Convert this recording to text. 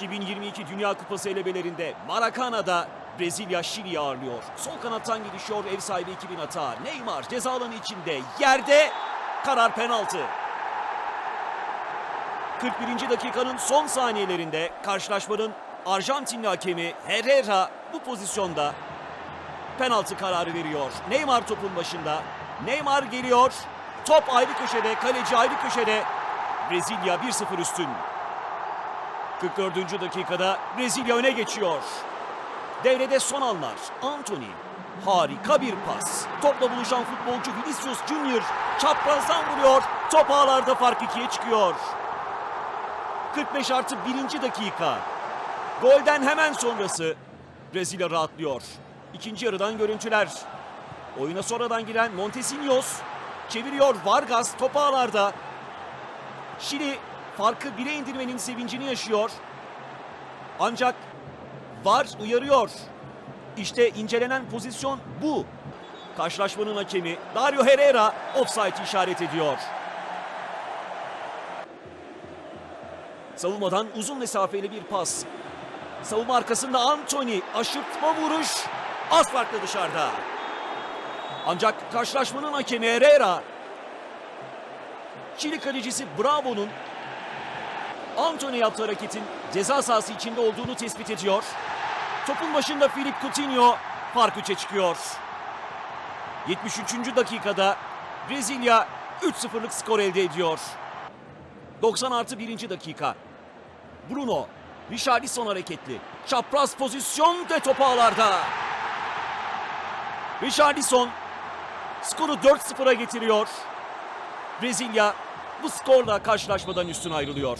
2022 Dünya Kupası elemelerinde Maracana'da Brezilya Şili'yi ağırlıyor. Sol kanattan gelişiyor ev sahibi ekibin hata. Neymar ceza alanı içinde yerde karar penaltı. 41. dakikanın son saniyelerinde karşılaşmanın Arjantinli hakemi Herrera bu pozisyonda penaltı kararı veriyor. Neymar topun başında. Neymar geliyor. Top ayrı köşede, kaleci ayrı köşede. Brezilya 1-0 üstün. 44. dakikada Brezilya öne geçiyor. Devrede son anlar. Anthony. Harika bir pas. Topla buluşan futbolcu Vinicius Junior çaprazdan vuruyor. Top ağlarda fark ikiye çıkıyor. 45 artı 1. dakika. Golden hemen sonrası Brezilya rahatlıyor. İkinci yarıdan görüntüler. Oyuna sonradan giren Montesinos çeviriyor Vargas top ağlarda. Şili farkı bire indirmenin sevincini yaşıyor. Ancak VAR uyarıyor. İşte incelenen pozisyon bu. Karşılaşmanın hakemi Dario Herrera offside işaret ediyor. Savunmadan uzun mesafeli bir pas. Savunma arkasında Anthony aşırtma vuruş. Az farklı dışarıda. Ancak karşılaşmanın hakemi Herrera Şili kalecisi Bravo'nun Anthony yaptığı hareketin ceza sahası içinde olduğunu tespit ediyor. Topun başında Filip Coutinho fark 3'e çıkıyor. 73. dakikada Brezilya 3-0'lık skor elde ediyor. 90 artı 1. dakika. Bruno, Richarlison hareketli. Çapraz pozisyon ve top ağlarda. Richarlison skoru 4-0'a getiriyor. Brezilya bu skorla karşılaşmadan üstün ayrılıyor.